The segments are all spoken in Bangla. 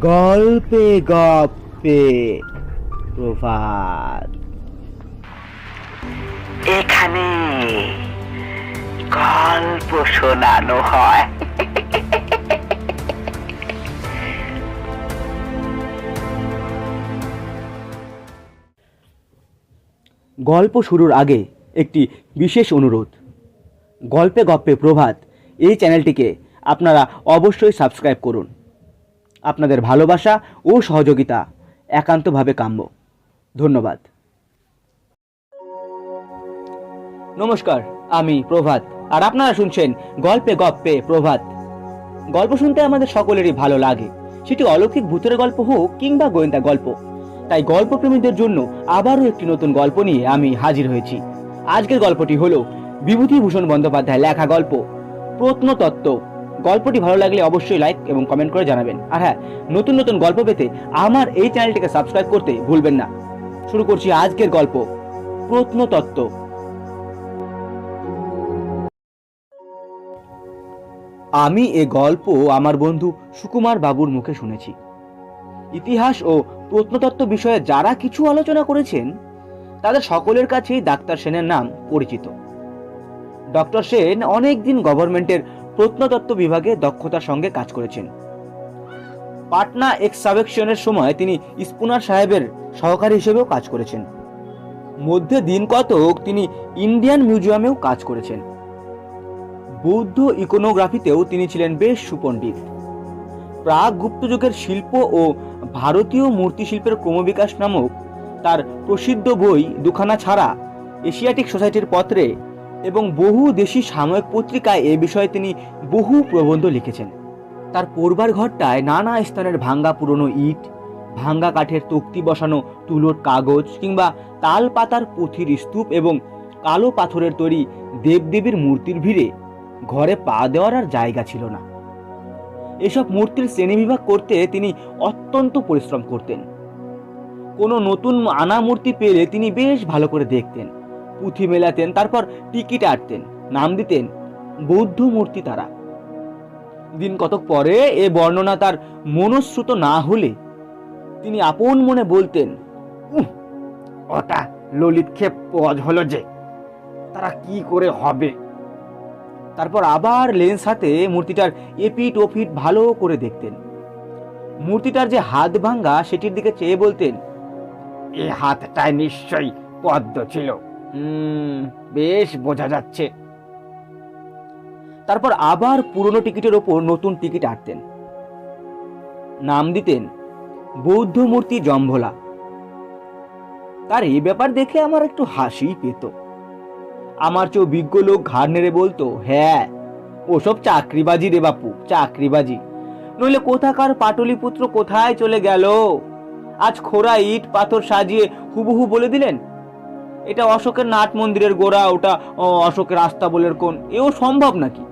গল্পে গপ্পে প্রভাত। এখানে গল্প শোনানো হয়। গল্প শুরুর আগে একটি বিশেষ অনুরোধ। গল্পে গপ্পে প্রভাত এই চ্যানেলটিকে আপনারা অবশ্যই সাবস্ক্রাইব করুন। আপনাদের ভালোবাসা ও সহযোগিতা একান্তভাবে কাম্য। ধন্যবাদ। নমস্কার, আমি প্রভাত। আর আপনারা শুনছেন গল্পে গপ্পে প্রভাত। গল্প শুনতে আমাদের সকলেরই ভালো লাগে। সেটি অলৌকিক ভূতের গল্প হোক কিংবা গোয়েন্দা গল্প। তাই গল্পপ্রেমীদের জন্য আবারও একটি নতুন গল্প নিয়ে আমি হাজির হয়েছি। আজকের গল্পটি হল বিভূতিভূষণ বন্দ্যোপাধ্যায় লেখা গল্প প্রত্নতত্ত্ব। গল্পটি ভালো লাগলে অবশ্যই লাইক এবং কমেন্ট করে জানাবেন। আর হ্যাঁ নতুন নতুন গল্প পেতে আমার এই চ্যানেলটিকে সাবস্ক্রাইব করতে ভুলবেন না। শুরু করছি আজকের গল্প, প্রত্নতত্ত্ব। আমি এ গল্প আমার বন্ধু সুকুমার বাবুর মুখে শুনেছি। ইতিহাস ও প্রত্নতত্ত্ব বিষয়ে যারা কিছু আলোচনা করেছেন, তাদের সকলের কাছেই ডাক্তার সেনের নাম পরিচিত। ডক্টর সেন অনেকদিন গভর্নমেন্টের প্রত্নতত্ত্ব বিভাগে দক্ষতার সঙ্গে কাজ করেছেন। পাটনা এক্সাভেকশনের সময় তিনি ইস্পুনার সাহেবের সহকারী হিসেবেও কাজ করেছেন। মধ্যে দিন কতক তিনি ইন্ডিয়ান মিউজিয়ামেও কাজ করেছেন। বৌদ্ধ ইকোনোগ্রাফিতেও তিনি ছিলেন বেশ সুপণ্ডিত। প্রাক গুপ্তযুগের শিল্প ও ভারতীয় মূর্তিশিল্পের ক্রমবিকাশ নামক তার প্রসিদ্ধ বই দুখানা ছাড়া এশিয়াটিক সোসাইটির পত্রে এবং বহু দেশি সাময়িক পত্রিকায় এ বিষয়ে তিনি বহু প্রবন্ধ লিখেছেন। তার পড়বার ঘরটায় নানা স্থানের ভাঙ্গা পুরনো ইট, ভাঙ্গা কাঠের তক্তি বসানো তুলোর কাগজ কিংবা তাল পাতার পুঁথির স্তূপ এবং কালো পাথরের তৈরি দেবদেবীর মূর্তির ভিড়ে ঘরে পা দেওয়ার আর জায়গা ছিল না। এসব মূর্তির শ্রেণীবিভাগ করতে তিনি অত্যন্ত পরিশ্রম করতেন। কোনো নতুন আনা মূর্তি পেলে তিনি বেশ ভালো করে দেখতেন। পুঁথি মেলাতেন তারপর টিকিট আটতেন নাম দিতেন বৌদ্ধ মূর্তি তারা। দিন কতক পরে এ বর্ণনা তার মনস্রুত না হলে তিনি আপন মনে বলতেন "উহ, ওটা ললিত ক্ষেপ পদ হলো যে তারা কি করে হবে? তারপর আবার লেন্স হাতে মূর্তিটার এপিট ওপিট ভালো করে দেখতেন। মূর্তিটার যে হাত ভাঙ্গা সেটির দিকে চেয়ে বলতেন এ হাতটায় নিশ্চয়ই পদ্ম ছিল। "হুম, বেশ বোঝা যাচ্ছে। তারপর আবার পুরনো টিকিটের ওপর নতুন টিকিট আটতেন। নাম দিতেন, বৌদ্ধ মূর্তি জম্ভলা। তার এই ব্যাপার দেখে আমার একটু হাসি পেত। আমার চেয়েও বিজ্ঞ লোক ঘাড় নেড়ে বলতো হ্যাঁ ওসব চাকরিবাজি রে বাপু, চাকরিবাজি। নইলে কোথাকার পাটলিপুত্র কোথায় চলে গেল? আজ খোরা ইট পাথর সাজিয়ে হুবহু বলে দিলেন এটা অশোকের নাট মন্দিরের গোড়া, ওটা অশোকের আস্তাবলের কোন এও সম্ভব নাকি?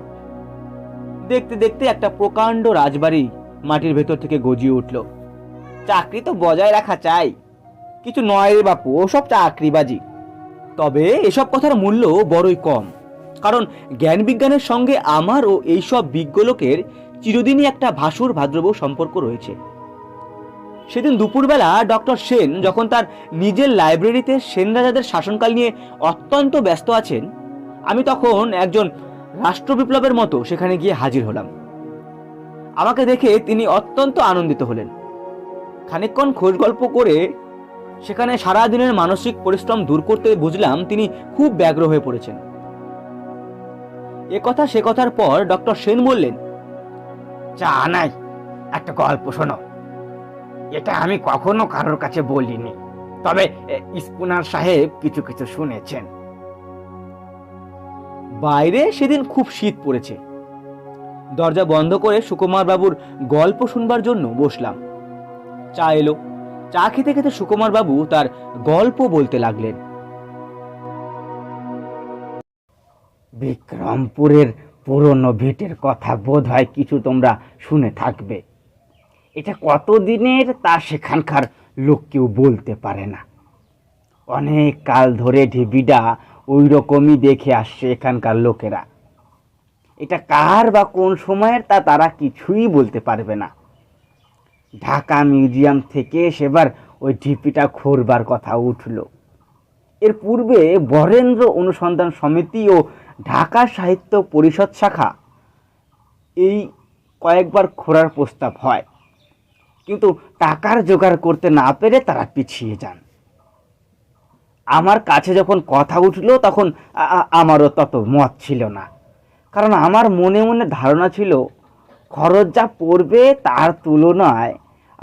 দেখতে দেখতে একটা প্রকাণ্ড রাজবাড়ি মাটির ভেতর থেকে গজিয়ে উঠল। চাকরি তো বজায় রাখা চাই। কিছু নয় রে বাপু, ওসব চাকরিবাজি। তবে এসব কথার মূল্য বড়ই কম। কারণ জ্ঞান বিজ্ঞানের সঙ্গে আমার ও এইসব বিজ্ঞ লোকের চিরদিনই একটা ভাসুর ভাদ্রব সম্পর্ক রয়েছে। সেদিন দুপুরবেলা ডক্টর সেন যখন তার নিজের লাইব্রেরিতে সেন রাজাদের শাসনকাল নিয়ে অত্যন্ত ব্যস্ত আছেন, আমি তখন একজন রাষ্ট্রবিপ্লবের মতো সেখানে গিয়ে হাজির হলাম। আমাকে দেখে তিনি অত্যন্ত আনন্দিত হলেন। খানিকক্ষণ খোঁজ গল্প করে সেখানে সারাদিনের মানসিক পরিশ্রম দূর করতে বুঝলাম তিনি খুব ব্যগ্র হয়ে পড়েছেন। এ কথা সে কথার পর ডক্টর সেন বললেন, চা নাই, একটা গল্প শোনো। এটা আমি কখনো কারোর কাছে বলিনি। তবে এ, ইস্পুনার সাহেব কিছু কিছু শুনেছেন। বাইরে সেদিন খুব শীত পড়েছে। দরজা বন্ধ করে সুকুমার বাবুর গল্প শুনবার জন্য বসলাম। চা এলো। চা খেতে খেতে সুকুমার বাবু তার গল্প বলতে লাগলেন। বিক্রমপুরের পুরনো ভিটের কথা বোধ হয় কিছু তোমরা শুনে থাকবে। এটা কতদিনের তা সেখানকার লোক কেউ বলতে পারে না। অনেক কাল ধরে ঢিবিটা ওই রকমই দেখে আসছে এখানকার লোকেরা। এটা কার বা কোন সময়ের তা তারা কিছুই বলতে পারবে না। ঢাকা মিউজিয়াম থেকে সেবার ওই ঢিপিটা খোরবার কথা উঠল। এর পূর্বে বরেন্দ্র অনুসন্ধান সমিতি ও ঢাকা সাহিত্য পরিষদ শাখা এই কয়েকবার খোঁড়ার প্রস্তাব হয়। কিন্তু টাকার জোগাড় করতে না পেরে তারা পিছিয়ে যান। আমার কাছে যখন কথা উঠল তখন আমারও তত মত ছিল না। কারণ আমার মনে মনে ধারণা ছিল, খরচ যা পড়বে তার তুলনায়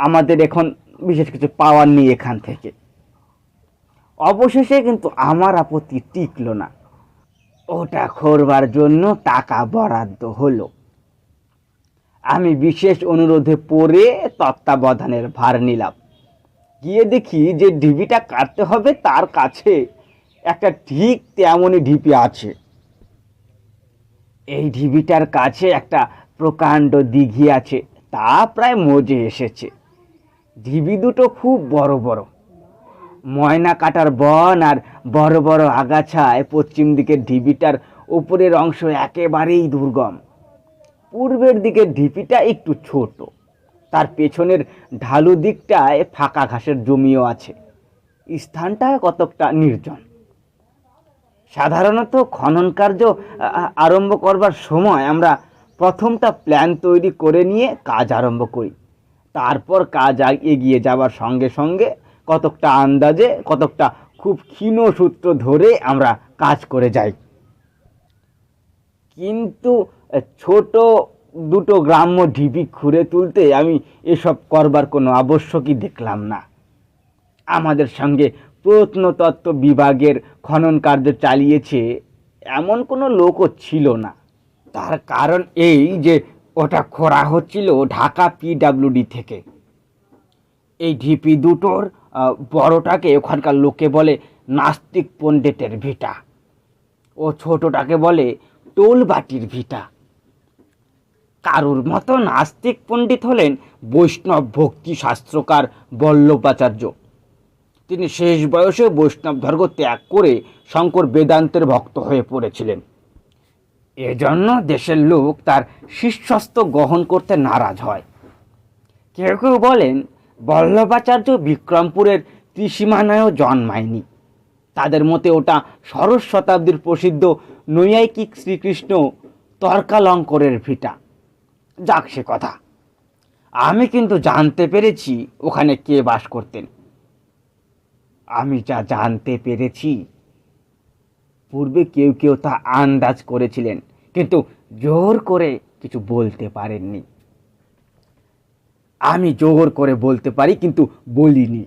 আমাদের এখন বিশেষ কিছু পাওয়ার নেই এখান থেকে। অবশেষে কিন্তু আমার আপত্তি টিকলো না। ওটা করবার জন্য টাকা বরাদ্দ হলো। আমি বিশেষ অনুরোধে পড়ে তত্ত্বাবধানের ভার নিলাম। গিয়ে দেখি যে ঢিপিটা কাটতে হবে তার কাছে। একটা ঠিক তেমনই ঢিপি আছে। এই ঢিবিটার কাছে একটা প্রকাণ্ড দিঘি আছে, তা প্রায় মজে এসেছে। ঢিবি দুটো খুব বড় বড়। ময়না কাটার বন আর বড় বড় আগাছায় পশ্চিম দিকের ঢিবিটার উপরের অংশ একেবারেই দুর্গম। পূর্বের দিকের ঢিপিটা একটু ছোট। তার পেছনের ঢালু দিকটায় ফাঁকা ঘাসের জমিও আছে। স্থানটা কতকটা নির্জন। সাধারণত খনন কার্য আরম্ভ করবার সময় আমরা প্রথমটা প্ল্যান তৈরি করে নিয়ে কাজ আরম্ভ করি। তারপর কাজ এগিয়ে যাবার সঙ্গে সঙ্গে কতকটা আন্দাজে, কতকটা খুব ক্ষীণ সূত্র ধরে আমরা কাজ করে যাই। কিন্তু ছোট দুটো গ্রাম্য ঢিপি খুঁড়ে তুলতে আমি এসব করবার কোনো আবশ্যকই দেখলাম না। আমাদের সঙ্গে প্রত্নতত্ত্ব বিভাগের খনন কার্য চালিয়েছে এমন কোনো লোকও ছিল না। তার কারণ এই যে ওটা খোঁড়া হচ্ছিল ঢাকা পিডাব্লিউডি থেকে। এই ঢিপি দুটোর বড়টাকে ওখানকার লোকে বলে নাস্তিক পণ্ডিতের ভিটা। ও ছোটটাকে বলে টোলবাটির ভিটা। কারুর মতো নাস্তিক পণ্ডিত হলেন বৈষ্ণব ভক্তি শাস্ত্রকার বল্লভাচার্য। তিনি শেষ বয়সে বৈষ্ণব ধর্ম ত্যাগ করে শঙ্কর বেদান্তের ভক্ত হয়ে পড়েছিলেন। এজন্য দেশের লোক তার শিষ্যস্ত গ্রহণ করতে নারাজ হয়। কেউ কেউ বলেন, বল্লভাচার্য বিক্রমপুরের ত্রিসীমানায়ও জন্মায়নি। তাদের মতে ওটা ষোড়শ শতাব্দীর প্রসিদ্ধ নৈয়ায়িক শ্রীকৃষ্ণ তর্কালঙ্করের ভিটা। যাক সে কথা। আমি কিন্তু জানতে পেরেছি ওখানে কে বাস করতেন। আমি যা জানতে পেরেছি, পূর্বে কেউ কেউ তা আন্দাজ করেছিলেন, কিন্তু জোর করে কিছু বলতে পারেননি। আমি জোর করে বলতে পারি, কিন্তু বলিনি।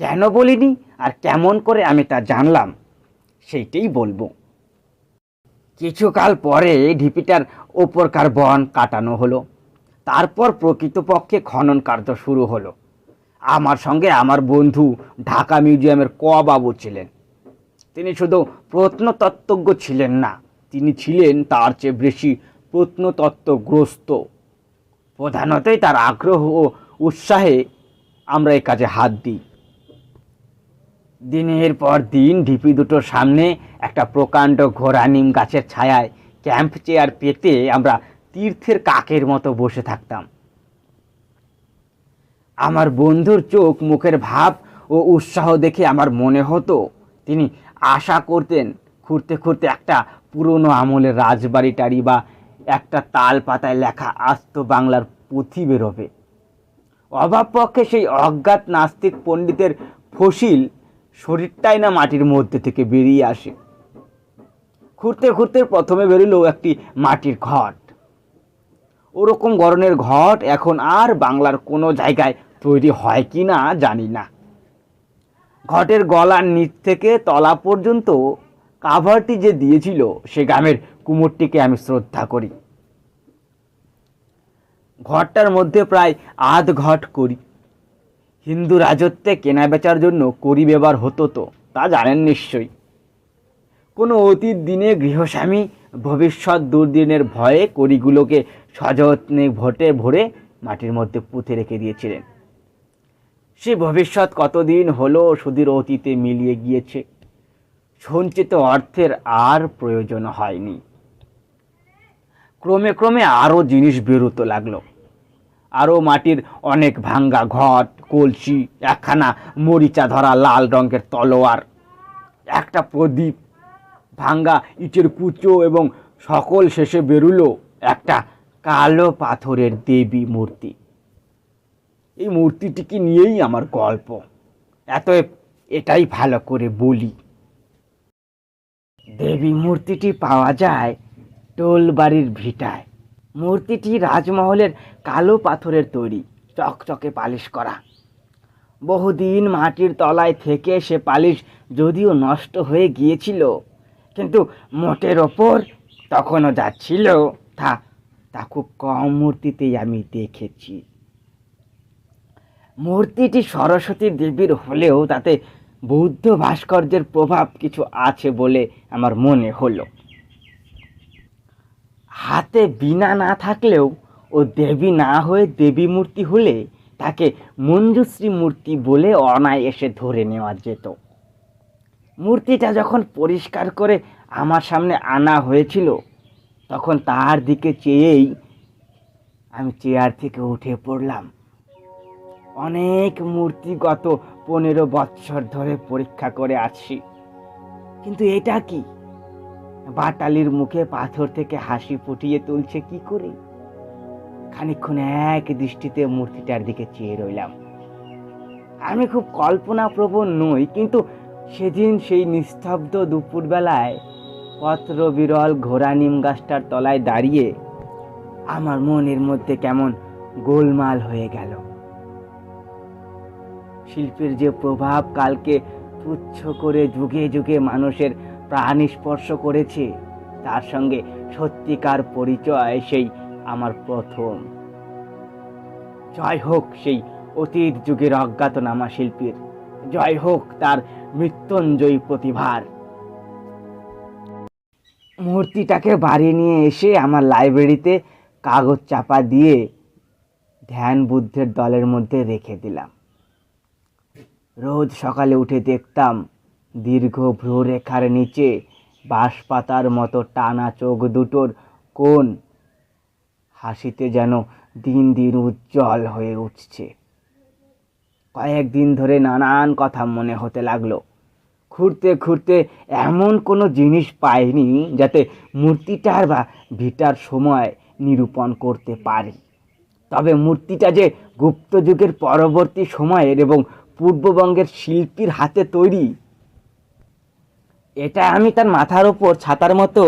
কেন বলিনি আর কেমন করে আমি তা জানলাম, সেইটাই বলব। কিছুকাল পরে ঢিপিটার ওপরকার বন কাটানো হলো। তারপর প্রকৃতপক্ষে খনন কার্য শুরু হলো। আমার সঙ্গে আমার বন্ধু ঢাকা মিউজিয়ামের ক বাবু ছিলেন। তিনি শুধু প্রত্নতত্ত্বজ্ঞ ছিলেন না, তিনি ছিলেন তার চেয়ে বেশি প্রত্নতত্ত্বগ্রস্ত। প্রধানতই তার আগ্রহ ও উৎসাহে আমরা এই কাজে হাত দিই। দিনের পর দিন ঢিপি দুটোর সামনে একটা প্রকাণ্ড ঘোড়া নিম গাছের ছায়ায় ক্যাম্প চেয়ার পেতে আমরা তীর্থের কাকের মতো বসে থাকতাম। আমার বন্ধুর চোখ, মুখের ভাব ও উৎসাহ দেখে আমার মনে হতো, তিনি আশা করতেন খুঁড়তে খুঁড়তে একটা পুরনো আমলের রাজবাড়ি টাড়ি বা একটা তাল পাতায় লেখা আস্ত বাংলার পুঁথি বেরোবে। অভাব পক্ষে সেই অজ্ঞাত নাস্তিক পণ্ডিতের ফসিল শরীরটাই না মাটির মধ্যে থেকে বেরিয়ে আসে। ঘুরতে ঘুরতে প্রথমে বেরোলো একটি মাটির ঘট। ওরকম গরনের ঘট এখন আর বাংলার কোনো জায়গায় তৈরি হয় কি না জানি না। ঘটের গলার নিচ থেকে তলা পর্যন্ত কাভারটি যে দিয়েছিল সে গ্রামের কুমোরটিকে আমি শ্রদ্ধা করি। ঘরটার মধ্যে প্রায় আধ ঘট করি। হিন্দু রাজত্বে কেনা বেচার জন্য করি ব্যবহার হতো তো, তা জানেন নিশ্চয়ই। কোনো অতীত দিনে গৃহস্বামী ভবিষ্যৎ দুর্দিনের ভয়ে কড়িগুলোকে সযত্নে ভোটে ভরে মাটির মধ্যে পুঁতে রেখে দিয়েছিলেন। সে ভবিষ্যৎ কতদিন হলো সুদূর অতীতে মিলিয়ে গিয়েছে, সঞ্চিত অর্থের আর প্রয়োজন হয়নি। ক্রমে ক্রমে আরও জিনিস বেরোতে লাগল। আরও মাটির অনেক ভাঙ্গা ঘট, কলসি, একখানা মরিচা ধরা লাল রঙের তলোয়ার, একটা প্রদীপ, ভাঙ্গা ইটের কুচো এবং সকল শেষে বেরুলো একটা কালো পাথরের দেবী মূর্তি। এই মূর্তিটিকে নিয়েই আমার গল্প? এত এটাই ভালো করে বলি। দেবী মূর্তিটি পাওয়া যায় টোলবাড়ির ভিটায়। মূর্তিটি রাজমহলের কালো পাথরের তৈরি, চকচকে পালিশ করা। বহুদিন মাটির তলায় থেকে সে পালিশ যদিও নষ্ট হয়ে গিয়েছিল, কিন্তু মোটের ওপর তখনও যা ছিল তা তা খুব কম মূর্তিতেই আমি দেখেছি। মূর্তিটি সরস্বতী দেবীর হলেও তাতে বৌদ্ধ ভাস্কর্যের প্রভাব কিছু আছে বলে আমার মনে হলো। হাতে বিনা না থাকলেও ও দেবী না হয়ে দেবী মূর্তি হলে তাকে মঞ্জুশ্রী মূর্তি বলে অনায়াসে ধরে নেওয়া যেত। মূর্তিটা যখন পরিষ্কার করে আমার সামনে আনা হয়েছিল, তখন তার দিকে চেয়েই আমি চেয়ার থেকে উঠে পড়লাম। অনেক মূর্তি গত পনেরো বৎসর ধরে পরীক্ষা করে আসছি। কিন্তু এটা কি? বাটালির মুখে পাথর থেকে হাসি ফুটিয়ে তুলছে, কি করে? খানিকক্ষণ এক দৃষ্টিতে মূর্তিটার দিকে চেয়ে রইলাম। আমি খুব কল্পনাপ্রবণ নই, কিন্তু সেদিন সেই নিস্তব্ধ দুপুরবেলায় পত্র বিরল ঘোড়া নিম গাছটার তলায় দাঁড়িয়ে আমার মনের মধ্যে কেমন গোলমাল হয়ে গেল। শিল্পের যে প্রভাব কালকে তুচ্ছ করে যুগে যুগে মানুষের প্রাণ স্পর্শ করেছে। তার সঙ্গে সত্যিকার পরিচয় সেই আমার প্রথম। জয় হোক সেই অতীত যুগের অজ্ঞাতনামা শিল্পীর। জয় হোক তার মৃত্যুঞ্জয়ী প্রতিভার। মূর্তিটাকে বাড়ি নিয়ে এসে আমার লাইব্রেরিতে কাগজ চাপা দিয়ে ধ্যান বুদ্ধের দলের মধ্যে রেখে দিলাম। রোজ সকালে উঠে দেখতাম দীর্ঘ ভ্রুরেখার নিচে বাঁশপাতার মতো টানা চোখ দুটোর কোন হাসিতে যেন দিন দিন উজ্জ্বল হয়ে উঠছে। কয়েকদিন ধরে নানান কথা মনে হতে লাগল। ঘুরতে ঘুরতে এমন কোনো জিনিস পাইনি যাতে মূর্তিটার বা ভিটার সময় নিরূপণ করতে পারি। তবে মূর্তিটা যে গুপ্ত যুগের পরবর্তী সময়ের এবং পূর্ববঙ্গের শিল্পীর হাতে তৈরি এটা আমি তার মাথার ওপর ছাতার মতো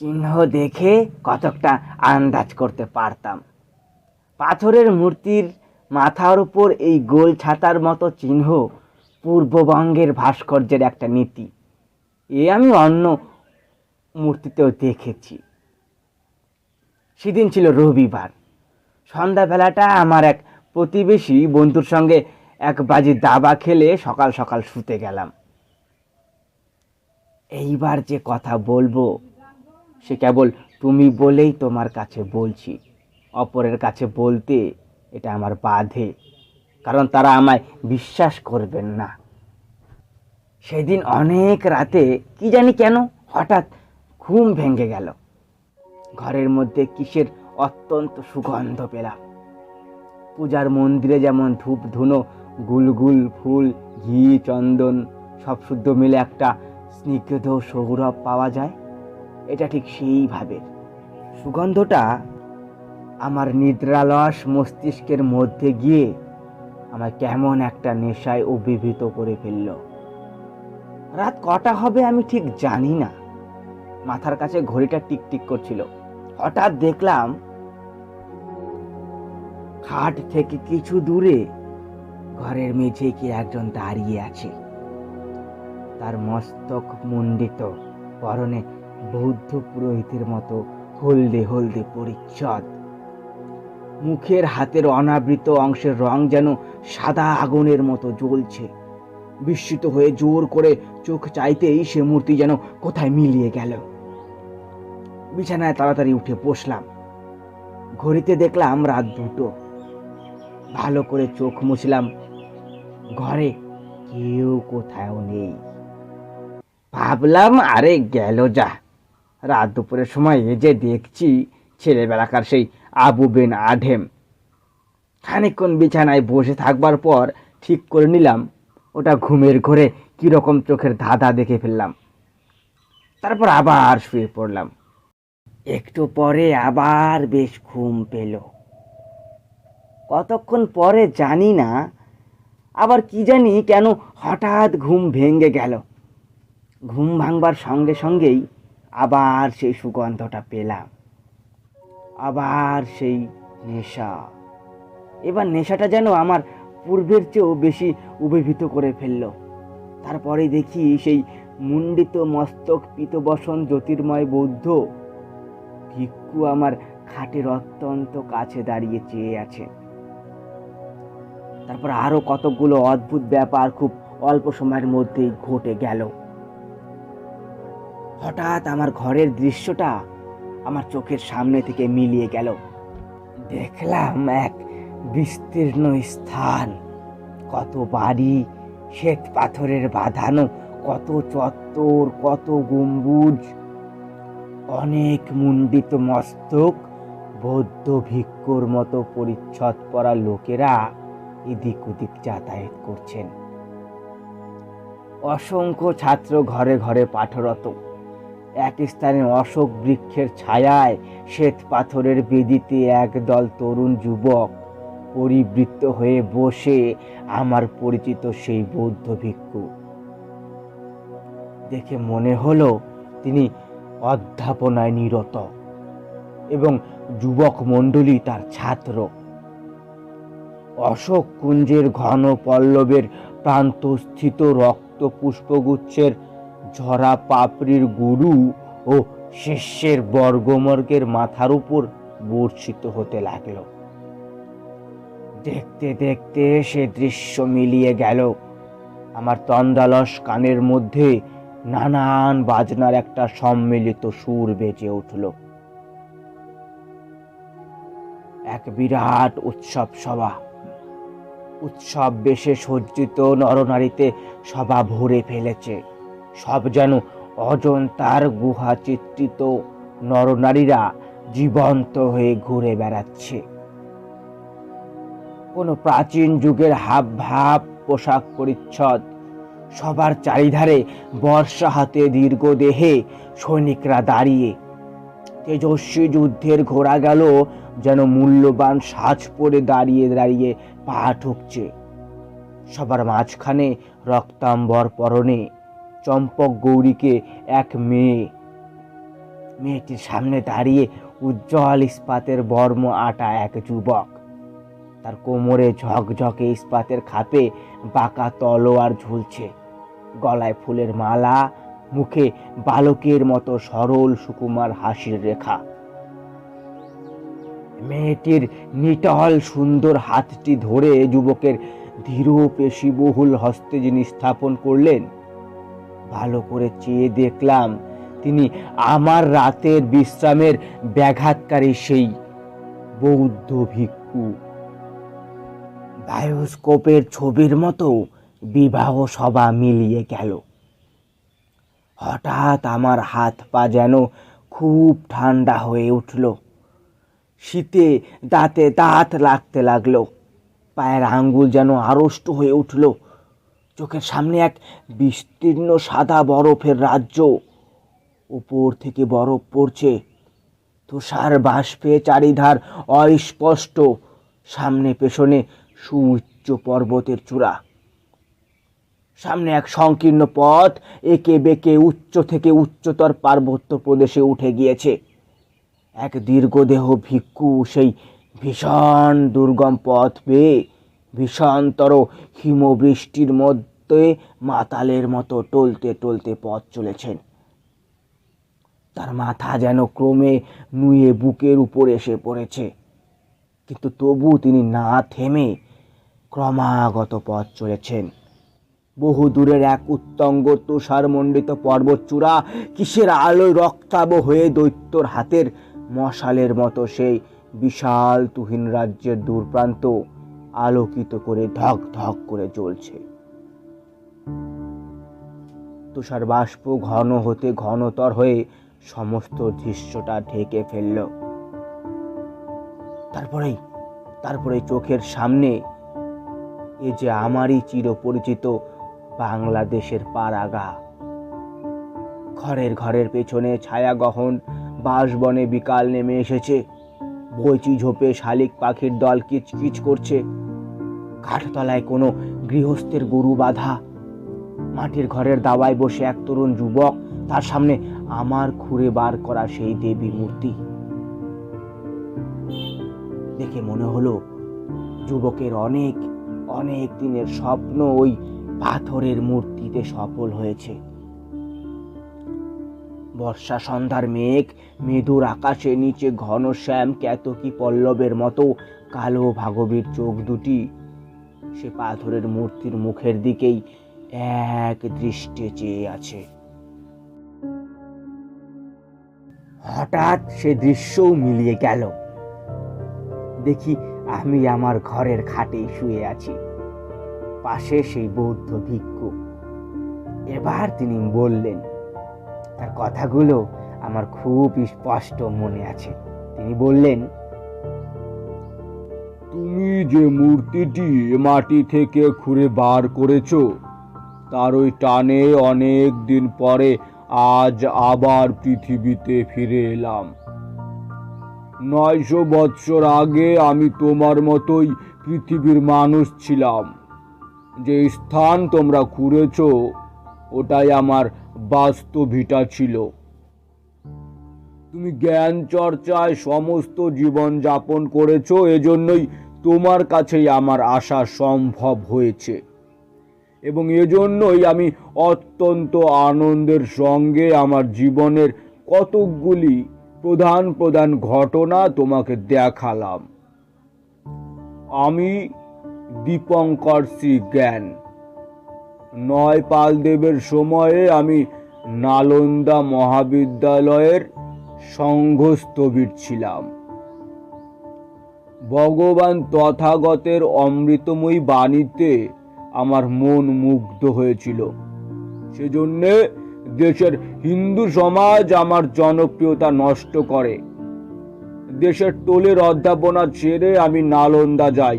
চিহ্ন দেখে কতকটা আন্দাজ করতে পারতাম। পাথরের মূর্তির মাথার উপর এই গোল ছাতার মতো চিহ্ন পূর্ববঙ্গের ভাস্কর্যের একটা নীতি। এ আমি অন্য মূর্তিতেও দেখেছি। সেদিন ছিল রবিবার। সন্ধ্যাবেলাটা আমার এক প্রতিবেশী বন্ধুর সঙ্গে এক বাজি দাবা খেলে সকাল সকাল শুতে গেলাম। এইবার যে কথা বলব, সে কেবল তুমি বলেই তোমার কাছে বলছি। অপরের কাছে বলতে এটা আমার বাধে, কারণ তারা আমায় বিশ্বাস করবেন না। সেদিন অনেক রাতে, কি জানি কেন, হঠাৎ ঘুম ভেঙে গেল। ঘরের মধ্যে কিসের অত্যন্ত সুগন্ধ পেলাম। পূজার মন্দিরে যেমন ধূপ ধুনো গুলগুল ফুল, ঘি, চন্দন, সব শুদ্ধ মিলে একটা স্নিগ্ধ সৌরভ পাওয়া যায়, এটা ঠিক সেইভাবে। সুগন্ধটা আমার নিদ্রালস মস্তিষ্কের মধ্যে গিয়ে আমায় কেমন একটা নেশায় অভিভূত করে ফেলল। রাত কটা হবে আমি ঠিক জানি না। মাথার কাছে ঘড়িটা টিকটিক করছিল। হঠাৎ দেখলাম খাট থেকে কিছু দূরে ঘরের মেঝে কি একজন দাঁড়িয়ে আছে। তার মস্তক মুন্ডিত পরনে বৌদ্ধ পুরোহিতের মতো হলদে হলদে পরিচ্ছদ। মুখের হাতের অনাবৃত অংশের রং যেন সাদা আগুনের মতো জ্বলছে। বিস্মিত হয়ে জোর করে চোখ চাইতেই সে মূর্তি যেন কোথায় মিলিয়ে গেল। বিছানায় তাড়াতাড়ি উঠে বসলাম। ঘড়িতে দেখলাম রাত দুটো। ভালো করে চোখ মুছলাম। ঘরে কেউ কোথাও নেই। ভাবলাম, আরে, গেল যা। রাত দুপুরের সময় এ যে দেখছি, ছেলেবেলাকার সেই আবু বেন আঢেম। খানিকক্ষণ বিছানায় বসে থাকবার পর ঠিক করে নিলাম, ওটা ঘুমের ঘরে কীরকম চোখের ধাঁধা দেখে ফেললাম। তারপর আবার শুয়ে পড়লাম। একটু পরে আবার বেশ ঘুম পেল। কতক্ষণ পরে জানি না, আবার কি জানি কেন হঠাৎ ঘুম ভেঙে গেল। ঘুম ভাঙবার সঙ্গে সঙ্গেই আবার সেই সুগন্ধটা পেলাম। আবার সেই নেশা। এবার নেশাটা যেন আমার পূর্বের চেয়েও বেশি উবেভিত করে ফেলল। তারপরে দেখি সেই মুন্ডিত মস্তক পিতবসন জ্যোতির্ময় বৌদ্ধ ভিক্ষু আমার খাটের অত্যন্ত কাছে দাঁড়িয়ে চেয়ে আছে। তারপর আরও কতগুলো অদ্ভুত ব্যাপার খুব অল্প সময়ের মধ্যেই ঘটে গেল। হঠাৎ আমার ঘরের দৃশ্যটা আমার চোখের সামনে থেকে মিলিয়ে গেল। দেখলাম এক বিস্তীর্ণ স্থান। কত বাড়ি, শ্বেত পাথরের বাঁধানো, কত চত্বর, কত গম্বুজ। অনেক মুন্ডিত মস্তক, বৌদ্ধ ভিক্ষুর মতো পরিচ্ছদ পরা লোকেরা এদিক ওদিক যাতায়াত করছেন। অসংখ্য ছাত্র ঘরে ঘরে পাঠরত। এক স্থানে অশোক বৃক্ষের ছায়ায় শ্বেত পাথরের বেদিতে একদল তরুণ যুবক পরিবৃত্ত হয়ে বসে আমার পরিচিত সেই বৌদ্ধ ভিক্ষু। দেখে মনে হলো তিনি অধ্যাপনায় নিরত এবং যুবক মণ্ডলী তার ছাত্র। অশোক কুঞ্জের ঘন পল্লবের প্রান্তস্থিত রক্ত পুষ্পগুচ্ছের ঝরা পাপড়ির গুরু ও শিষ্যের বর্গমর্গের মাথার উপর বর্ষিত হতে লাগল। দেখতে দেখতে সে দৃশ্য মিলিয়ে গেল। আমার তন্দালস কানের মধ্যে নানান বাজনার একটা সম্মিলিত সুর বেজে উঠল। এক বিরাট উৎসব সভা। উৎসব বেশে সজ্জিত নরনারীতে সভা ভরে ফেলেছে। সব যেন অজন্তার গুহা চিত্রিত। নরনারীরা জীবন্ত হয়ে ঘুরে বেড়াচ্ছে। কোনো প্রাচীন যুগের হাব ভাব পোশাক পরিচ্ছদ, সবার চারিধারে বর্ষা হাতে দীর্ঘ দেহে সৈনিকরা দাঁড়িয়ে। তেজস্বী যুদ্ধের ঘোড়া গেল, যেন মূল্যবান সাজ পরে দাঁড়িয়ে দাঁড়িয়ে পা ঠুকছে। সবার মাঝখানে রক্তাম্বর পরনে চম্পক গৌরীকে এক মেয়ে, মেয়েটির সামনে দাঁড়িয়ে উজ্জ্বল ইস্পাতের বর্ম আটা এক যুবক। তার কোমরে ঝকঝকে ইস্পাতের খাপে বাঁকা তলোয়ার ঝুলছে। গলায় ফুলের মালা, মুখে বালকের মতো সরল সুকুমার হাসির রেখা। মেয়েটির নিটল সুন্দর হাতটি ধরে যুবকের ধীর পেশিবহুল হস্তে যিনি স্থাপন করলেন ভালো করে চেয়ে দেখলাম তিনি আমার রাতের বিশ্রামের ব্যাঘাতকারী সেই বৌদ্ধ ভিক্ষু। বায়োস্কোপের ছবির মতো বিবাহ সভা মিলিয়ে গেল। হঠাৎ আমার হাত পা যেন খুব ঠান্ডা হয়ে উঠল। শীতে দাঁতে দাঁত লাগতে লাগল। পায়ের আঙ্গুল যেন আড়ষ্ট হয়ে উঠল। চোখের সামনে এক বিস্তীর্ণ সাদা বরফের রাজ্য। উপর থেকে বরফ পড়ছে। তুষার বাষ্পে চারিধার অস্পষ্ট। সামনে পেছনে সুউচ্চ পর্বতের চূড়া। সামনে এক সংকীর্ণ পথ একে বেঁকে উচ্চ থেকে উচ্চতর পার্বত্য প্রদেশে উঠে গিয়েছে। এক দীর্ঘদেহ ভিক্ষু সেই ভীষণ দুর্গম পথ বেয়ে ভীষণতর হিমবৃষ্টির মধ্যে মাতালের মতো টলতে টলতে পথ চলেছেন। তার মাথা যেন ক্রমে নুয়ে বুকের উপর এসে পড়েছে। কিন্তু তবু তিনি না থেমে ক্রমাগত পথ চলেছেন। বহু দূরের এক উত্তঙ্গ তুষারমণ্ডিত পর্বতচূড়া কিসের আলোয় রক্তাব হয়ে দৈত্যর হাতের মশালের মতো সেই বিশাল তুহিন রাজ্যের দূরপ্রান্ত। আলোকিত করে ধক ধক করে জ্বলছে। তুষার বাষ্প ঘন হতে ঘনতর হয়ে সমস্ত দৃশ্যটা ঢেকে ফেলল। তারপরেই তারপরে চোখের সামনে এ যে আমারই চিরপরিচিত বাংলাদেশের পাড়াগা ঘরের ঘরের পেছনে ছায়া গহন বাঁশবনে বিকাল নেমে এসেছে। বইচি ঝোপে শালিক পাখির দল কিচকিচ করছে। কাঠতলায় কোনো গৃহস্থের গরু বাঁধা। মাটির ঘরের দাওয়ায় বসে এক তরুণ যুবক, তার সামনে আমার খুঁড়ে বার করা সেই দেবী মূর্তি। দেখে মনে হলো, যুবকের অনেক অনেক দিনের স্বপ্ন ওই পাথরের মূর্তিতে সফল হয়েছে। বর্ষা সন্ধ্যার মেঘ, মেদুর আকাশে নিচে ঘন শ্যাম, কেতকী পল্লবের মতো কালো ভাগবীর চোখ দুটি সে পাথরের মূর্তির মুখের দিকেই এক দৃষ্টে চেয়ে আছে। হঠাৎ সে দৃশ্যও মিলিয়ে গেল। দেখি আমি আমার ঘরের খাটে শুয়ে আছি। পাশে সেই বৌদ্ধ ভিক্ষু। এবার তিনি বললেন, তার কথাগুলো আমার খুব স্পষ্ট মনে আছে। তিনি বললেন যে মূর্তিটি মাটি থেকে খুঁড়ে বার করেছ, তার ওই টানে অনেক দিন পরে আজ আবার পৃথিবীতে ফিরে এলাম। নয়শো বৎসর আগে আমি তোমার মতোই পৃথিবীর মানুষ ছিলাম। যে স্থান তোমরা খুঁড়েছ, ওটাই আমার বাস্তবিটা ছিল। তুমি জ্ঞান চর্চায় সমস্ত জীবন যাপন করেছ, এজন্যই তোমার কাছেই আমার আসা সম্ভব হয়েছে। এবং এজন্যই আমি অত্যন্ত আনন্দের সঙ্গে আমার জীবনের কতকগুলি প্রধান প্রধান ঘটনা তোমাকে দেখালাম। আমি দীপঙ্কর শ্রী জ্ঞান। নয় পালদেবের সময়ে আমি নালন্দা মহাবিদ্যালয়ের সংঘস্থবির ছিলাম। ভগবান তথাগতের অমৃতময়ী বাণীতে আমার মন মুগ্ধ হয়েছিল। সেজন্যে দেশের হিন্দু সমাজ আমার জনপ্রিয়তা নষ্ট করে। দেশের টোলের অধ্যাপনা ছেড়ে আমি নালন্দা যাই।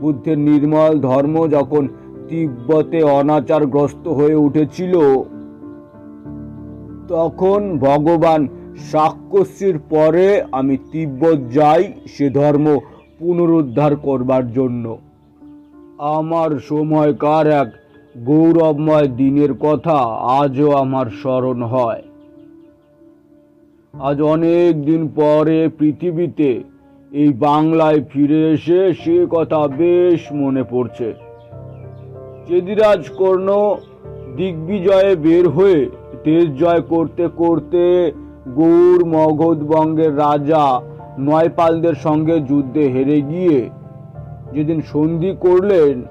বুদ্ধের নির্মল ধর্ম যখন তিব্বতে অনাচারগ্রস্ত হয়ে উঠেছিল, তখন ভগবান সাক্ষশ্রীর পরে আমি তিব্বত যাই সে ধর্ম পুনরুদ্ধার করবার জন্য। আমার সময়কার এক গৌরবময় দিনের কথা আজও আমার স্মরণ হয়। আজ অনেক দিন পরে পৃথিবীতে এই বাংলায় ফিরে এসে সে কথা বেশ মনে পড়ছে। চেদিরাজ কর্ণ দিগ্বিজয়ে বের হয়ে তেজ জয় করতে করতে গৌর মগধবঙ্গের রাজা নয়পালদের সঙ্গে যুদ্ধে হেরে গিয়ে যেদিন সন্ধি করলেন,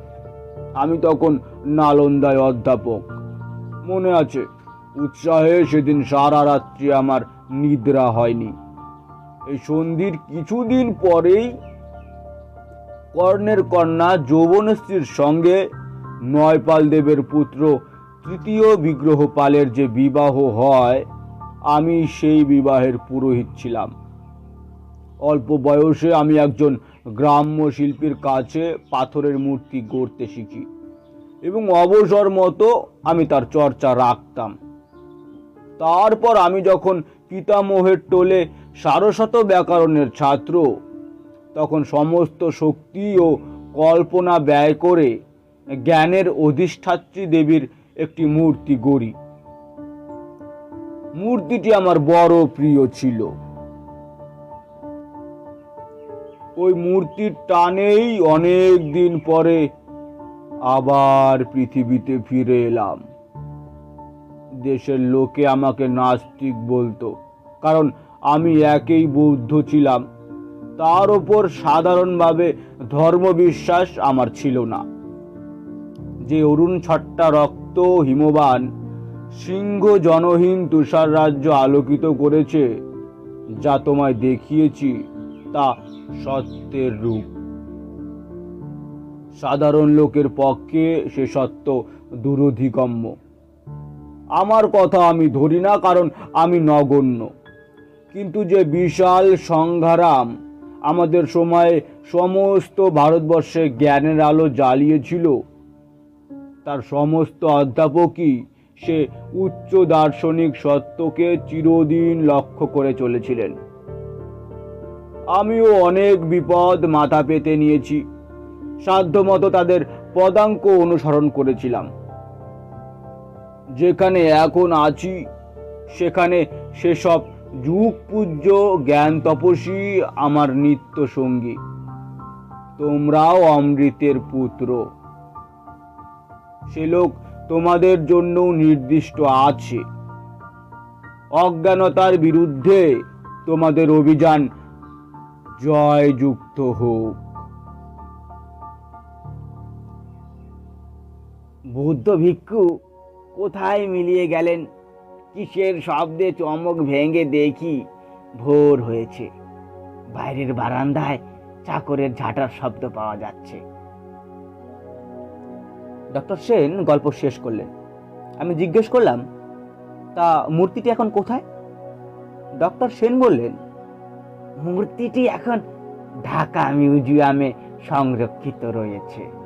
আমি তখন নালন্দায় অধ্যাপক। মনে আছে, উৎসাহে সেদিন সারা রাত্রি আমার নিদ্রা হয়নি। এই সন্ধির কিছুদিন পরেই কর্ণের কন্যা যৌবনশ্রীর সঙ্গে নয়পাল দেবের পুত্র তৃতীয় বিগ্রহ পালের যে বিবাহ হয় আমি সেই বিবাহের পুরোহিত ছিলাম। অল্প বয়সে আমি একজন গ্রাম্য শিল্পীর কাছে পাথরের মূর্তি গড়তে শিখি এবং অবসর মতো আমি তার চর্চা রাখতাম। তারপর আমি যখন পিতামহের টোলে সারশত ব্যাকরণের ছাত্র, তখন সমস্ত শক্তি ও কল্পনা ব্যয় করে জ্ঞানের অধিষ্ঠাত্রী দেবীর একটি মূর্তি গড়ি। মূর্তিটি আমার বড় প্রিয় ছিল। ওই মূর্তির টানেই অনেক দিন পরে আবার পৃথিবীতে ফিরে এলাম। দেশের লোকে আমাকে নাস্তিক বলতো, কারণ আমি একেই বৌদ্ধ ছিলাম। তার ওপর সাধারণভাবে ধর্মবিশ্বাস আমার ছিল না। যে অরুণ ছট্টা রক্ত হিমবান সিংহ জনহীন তুষার রাজ্য আলোকিত করেছে, যা তোমায় দেখিয়েছি, তা সত্যের রূপ। সাধারণ লোকের পক্ষে সে সত্য দুরধিগম্য। আমার কথা আমি ধরি না, কারণ আমি নগণ্য। কিন্তু যে বিশাল সংঘারাম আমাদের সময়ে সমস্ত ভারতবর্ষে জ্ঞানের আলো জ্বালিয়েছিল, তার সমস্ত অধ্যাপকই সে উচ্চ দার্শনিক সত্যকে চিরদিন লক্ষ্য করে চলেছিলেন। আমিও অনেক বিপদ মাথা পেতে নিয়েছি। সাধ্যমতো তাদের পদাঙ্ক অনুসরণ করেছিলাম। যেখানে এখন আছি, সেখানে সেসব যুগ পূজ্য জ্ঞান তপস্বী আমার নিত্য সঙ্গী। তোমরাও অমৃতের পুত্র। সে লোক তোমাদের জন্য নির্দিষ্ট আছে। অজ্ঞানতার বিরুদ্ধে তোমাদের অভিযান জয়যুক্ত হোক। বৌদ্ধ ভিক্ষু, কোথায় মিলিয়ে গেলেন? কিসের শব্দে চমক ভেঙে দেখি ভোর হয়েছে। বাইরের বারান্দায় চাকরের ঝাঁটার শব্দ পাওয়া যাচ্ছে। ডক্টর সেন গল্প শেষ করলেন। আমি জিজ্ঞেস করলাম, তা মূর্তিটি এখন কোথায়? ডক্টর সেন বললেন, মূর্তিটি এখন ঢাকা মিউজিয়ামে সংরক্ষিত রয়েছে।